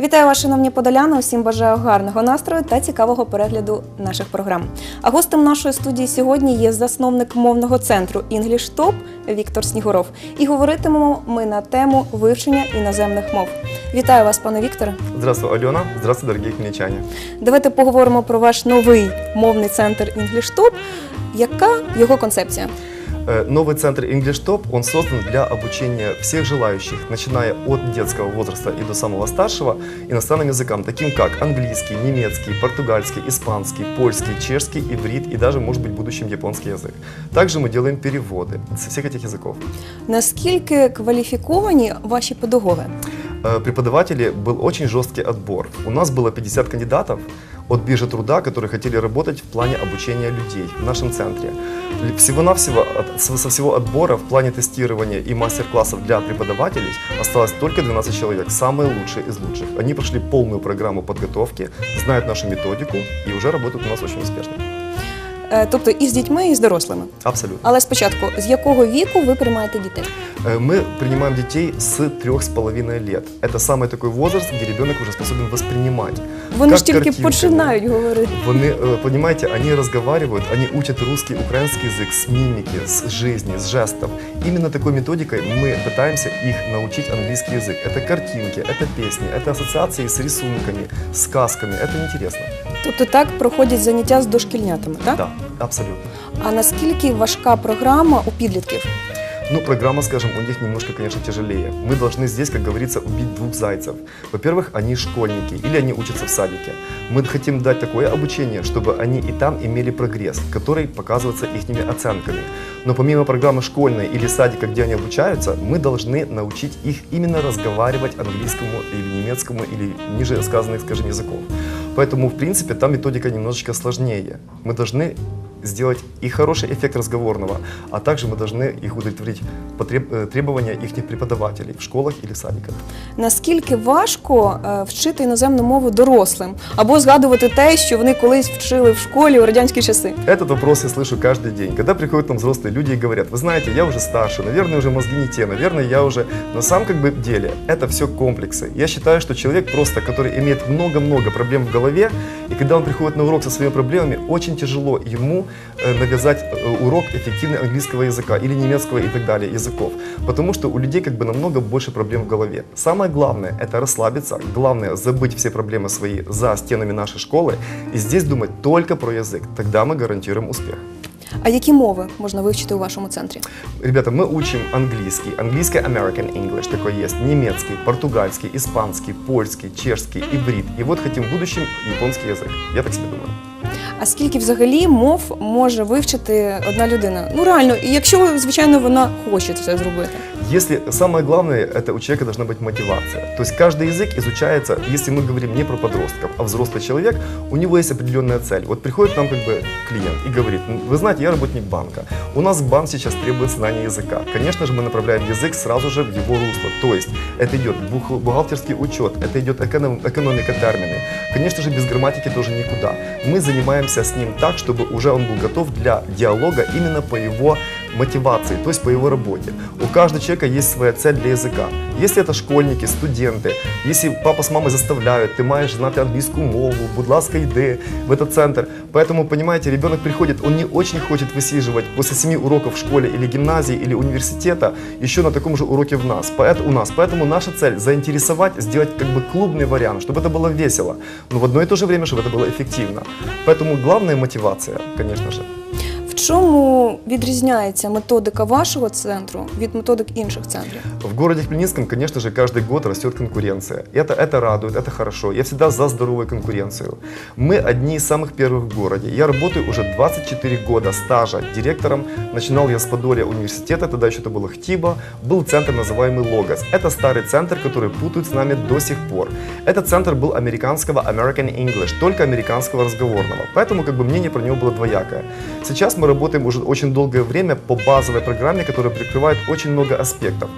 Вітаю вас, шановні подоляни. Усім бажаю гарного настрою та цікавого перегляду наших програм. А гостем нашої студії сьогодні є засновник мовного центру English Top Віктор Снігуров. І говоритимемо ми на тему вивчення іноземних мов. Вітаю вас, пане Вікторе. Здравствуй, Алена. Здравствуй, дорогие хмельничане. Давайте поговоримо про ваш новий мовний центр English Top. Яка його концепція? Э, Новый центр English Top, он создан для обучения всех желающих, начиная от детского возраста и до самого старшего, иностранным языкам, таким как английский, немецкий, португальский, испанский, польский, чешский, иврит и даже, может быть, в будущем японский язык. Также мы делаем переводы со всех этих языков. Наскільки кваліфіковані ваші педагоги? Э, Преподаватели был очень жесткий отбор. У нас было 50 кандидатов от биржи труда, которые хотели работать в плане обучения людей в нашем центре. Всего-навсего со всего отбора в плане тестирования и мастер-классов для преподавателей осталось только 12 человек, самые лучшие из лучших. Они прошли полную программу подготовки, знают нашу методику и уже работают у нас очень успешно. Е, Тобто і з дітьми, і з дорослими. Абсолютно. Але спочатку, з якого віку ви приймаєте дітей? Э, Мы принимаем детей с трех с половиной лет. Это самый такой возраст, где ребенок уже способен воспринимать. Вони Как ж тільки картинками. починають говорити. Вони, э, понимаете, они разговаривают, они учат русский, украинский язык с мимики, с жизни, с жестов. Именно такой методикой мы пытаемся их научить английский язык. Это картинки, это песни, это ассоциации с рисунками, сказками. Это интересно. Тобто так проходять заняття з дошкільнятами, так? Да, абсолютно. А наскільки важка програма у підлітків? Ну, программа, скажем, у них немножко, конечно, тяжелее. Мы должны здесь, как говорится, убить двух зайцев. Во-первых, они школьники или они учатся в садике. Мы хотим дать такое обучение, чтобы они и там имели прогресс, который показывается их оценками. Но помимо программы школьной или садика, где они обучаются, мы должны научить их именно разговаривать английскому или немецкому или ниже сказанных, скажем, языков. Поэтому, в принципе, там методика немножечко сложнее. Мы должны сделать и хороший эффект разговорного, а также мы должны их удовлетворить потреб- э, требования их преподавателей в школах или садиках. Наскільки важко е, вчити іноземну мову дорослим або згадувати те, що вони колись вчили в школі у радянські часи? Этот вопрос я слышу каждый день. Когда приходят там взрослые люди и говорят, вы знаете, я уже старше, наверное, уже мозги не те, наверное, я уже... На самом как бы деле это все комплексы. Я считаю, что человек просто, который имеет много-много проблем в голове, и когда он приходит на урок со своими проблемами, очень тяжело ему э, навязать э, урок эффективного английского языка или немецкого и так далее языков. Потому что у людей как бы намного больше проблем в голове. Самое главное – это расслабиться, главное – забыть все проблемы свои за стенами нашей школы и здесь думать только про язык. Тогда мы гарантируем успех. А які мови можна вивчити у вашому центрі? Ребята, мы учим английский, английский American English такой есть, немецкий, португальский, испанский, польский, чешский, иврит. И вот хотим в будущем японский язык. Я так себе думаю. А скільки взагалі мов може вивчити одна людина? Ну реально, і якщо звичайно вона хоче це зробити. Если самое главное, это у человека должна быть мотивация. То есть каждый язык изучается, если мы говорим не про подростков, а взрослый человек, у него есть определенная цель. Вот приходит нам как бы клиент и говорит, «Ну, вы знаете, я работник банка, у нас банк сейчас требует знания языка. Конечно же, мы направляем язык сразу же в его русло. То есть это идет бух- бухгалтерский учет, это идет эконом- экономика термины. Конечно же, без грамматики тоже никуда. Мы занимаемся с ним так, чтобы уже он был готов для диалога именно по его мотивации, то есть по его работе. У каждого человека есть своя цель для языка. Если это школьники, студенты, если папа с мамой заставляют, ты маешь знать английскую мову, будь ласка, йди в этот центр. Поэтому, понимаете, ребенок приходит, он не очень хочет высиживать после семи уроков в школе или гимназии или университета еще на таком же уроке в нас, поэт- у нас. Поэтому наша цель заинтересовать, сделать как бы клубный вариант, чтобы это было весело, но в одно и то же время, чтобы это было эффективно. Поэтому главная мотивация, конечно же В чому відрізняється методика вашого центру від методик інших центрів? В городе Хмельницком, конечно же, каждый год растет конкуренция. Это, это радует, это хорошо. Я всегда за здоровую конкуренцию. Мы одни из самых первых в городе. Я работаю уже 24 года стажа директором. Начинал я с Подолья университета, тогда еще это было ХТИБа. Был центр, называемый Логос. Это старый центр, который путают с нами до сих пор. Этот центр был американского American English, только американского разговорного. Поэтому как бы мнение про него было двоякое. Сейчас мы работаем уже очень долгое время по базовой программе, которая прикрывает очень много аспектов.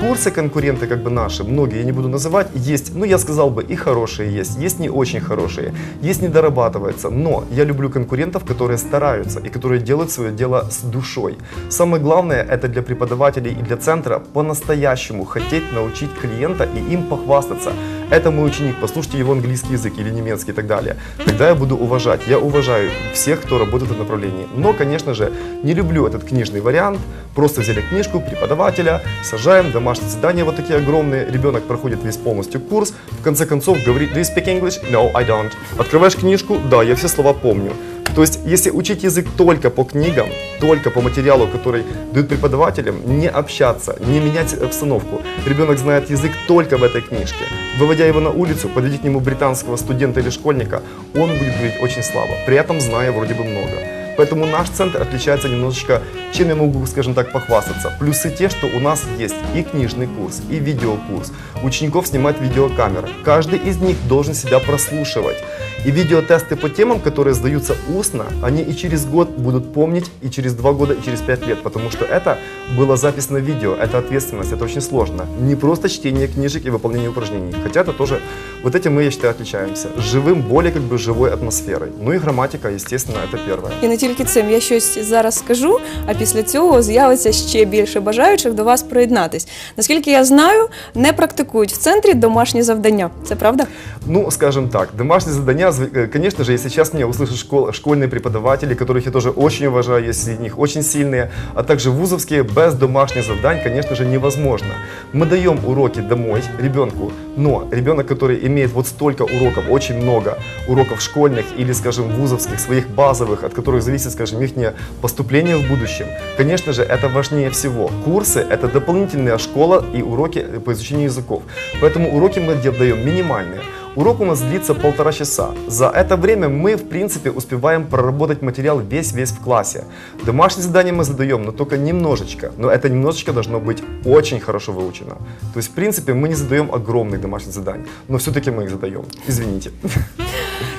Курсы конкуренты как бы наши, многие, я не буду называть, есть, ну я сказал бы, и хорошие есть, есть не очень хорошие, есть не дорабатывается, но я люблю конкурентов, которые стараются и которые делают свое дело с душой. Самое главное, это для преподавателей и для центра по-настоящему хотеть научить клиента и им похвастаться. Это мой ученик, послушайте его английский язык или немецкий и так далее. Тогда я буду уважать. Я уважаю всех, кто работает в направлении. Но, конечно же, не люблю этот книжный вариант. Просто взяли книжку преподавателя, сажаем, домашние задания вот такие огромные. Ребенок проходит весь полностью курс. В конце концов говорит, do you speak English? No, I don't. Открываешь книжку? Да, я все слова помню. То есть, если учить язык только по книгам, только по материалу, который дают преподавателям, не общаться, не менять обстановку, ребенок знает язык только в этой книжке. Выводя его на улицу, подойти к нему британского студента или школьника, он будет говорить очень слабо, при этом зная вроде бы много. Поэтому наш центр отличается немножечко, чем я могу, скажем так, похвастаться. Плюсы те, что у нас есть и книжный курс, и видеокурс. Учеников снимать видеокамеры. Каждый из них должен себя прослушивать. И видеотесты по темам, которые сдаются устно, они и через год будут помнить, и через два года, и через пять лет, потому что это была запись на видео, это ответственность, это очень сложно. Не просто чтение книжек и выполнение упражнений, хотя это тоже, вот этим мы, я считаю, отличаемся. Живым, более как бы живой атмосферой. Ну и грамматика, естественно, это первое. І не тільки цим, я щось зараз скажу, а після цього з'явиться ще більше бажаючих до вас приєднатись. Наскільки я знаю, не практикують в центрі домашні завдання. Це правда? Ну, скажем так, домашние задания, зв- э, конечно же, если сейчас меня услышат школ- школьные преподаватели, которых я тоже очень уважаю, есть среди них очень сильные, а также вузовские, без домашних заданий, конечно же, невозможно. Мы даем уроки домой ребенку, но ребенок, который имеет вот столько уроков, очень много уроков школьных или, скажем, вузовских, своих базовых, от которых зависит, скажем, их поступление в будущем, конечно же, это важнее всего. Курсы – это дополнительная школа и уроки по изучению языков. Поэтому уроки мы даем минимальные. Урок у нас длится полтора часа. За это время мы, в принципе, успеваем проработать материал весь-весь в классе. Домашние задания мы задаем, но только немножечко. Но это немножечко должно быть очень хорошо выучено. То есть, в принципе, мы не задаем огромных домашних заданий, но все-таки мы их задаем. Извините.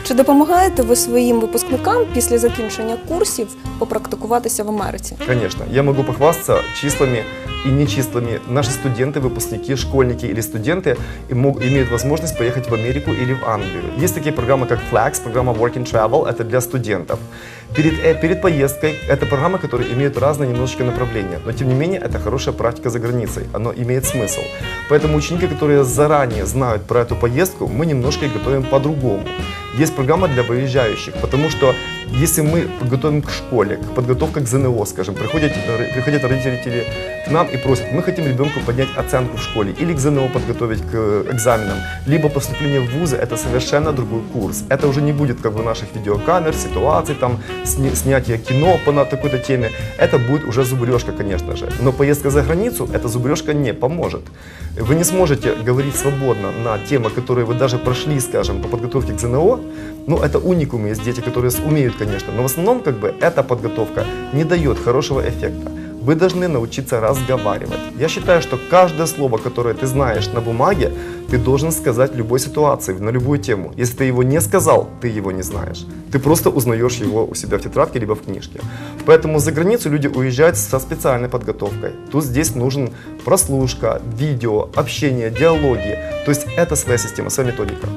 Чи допомагаєте ви своїм випускникам після закінчення курсів попрактикуватися в Америці? Конечно, я могу похвастаться числами и нечислами. Наши студенты, выпускники, школьники или студенты имеют возможность поехать в Америку или в Англию. Есть такие программы, как Flex, программа Work and Travel, это для студентов. Перед, э, перед поездкой это программа, которая имеет разные немножечко направления, но тем не менее это хорошая практика за границей, оно имеет смысл. Поэтому ученики, которые заранее знают про эту поездку, мы немножко их готовим по-другому. Есть программа для выезжающих, потому что если мы готовим к школе, к подготовке к ЗНО, скажем, приходят, приходят родители к нам и просят, мы хотим ребенку поднять оценку в школе или к ЗНО подготовить к э, экзаменам, либо поступление в вузы, это совершенно другой курс. Это уже не будет как бы наших видеокамер, ситуаций, там, снятия кино по на такой-то теме. Это будет уже зубрежка, конечно же. Но поездка за границу, эта зубрежка не поможет. Вы не сможете говорить свободно на темы, которые вы даже прошли, скажем, по подготовке к ЗНО. Ну, это уникумы, есть дети, которые умеют, конечно. Но в основном, как бы, эта подготовка не дает хорошего эффекта. Вы должны научиться разговаривать. Я считаю, что каждое слово, которое ты знаешь на бумаге, ты должен сказать в любой ситуации, на любую тему. Если ты его не сказал, ты его не знаешь. Ты просто узнаешь его у себя в тетрадке либо в книжке. Поэтому за границу люди уезжают со специальной подготовкой. Тут здесь нужен прослушка, видео, общение, диалоги. То есть это своя система, своя методика.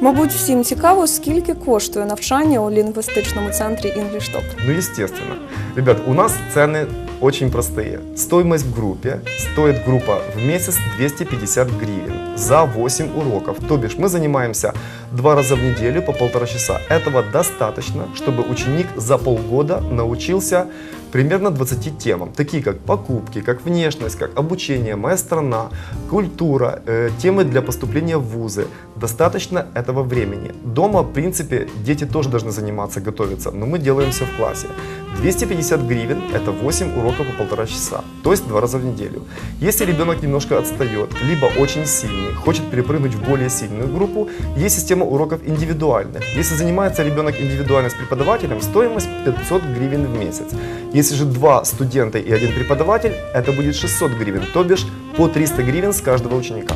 Мабуть, всім цікаво, скільки коштує навчання у лінгвістичному центрі English Top. Ну, естественно. Ребят, у нас цены очень простые. Стоимость в группе стоит группа в месяц 250 гривен за 8 уроков. То бишь мы занимаемся два раза в неделю по полтора часа. Этого достаточно, чтобы ученик за полгода научился примерно 20 темам, такие как покупки, как внешность, как обучение, моя страна, культура, э, темы для поступления в вузы. Достаточно этого времени. Дома, в принципе, дети тоже должны заниматься, готовиться, но мы делаем все в классе. 250 гривен – это 8 уроков по полтора часа, то есть два раза в неделю. Если ребенок немножко отстает, либо очень сильный, хочет перепрыгнуть в более сильную группу, есть система уроков индивидуальных. Если занимается ребенок индивидуально с преподавателем, стоимость 500 гривен в месяц. Если же два студента и один преподаватель, это будет 600 гривен, то бишь по 300 гривен с каждого ученика.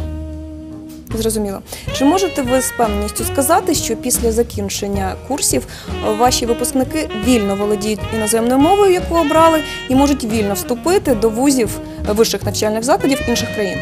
Зрозуміло. Чи можете ви з певністю сказати, що після закінчення курсів е, ваші випускники вільно володіють іноземною мовою, яку обрали, і можуть вільно вступити до вузів е, вищих навчальних закладів інших країн?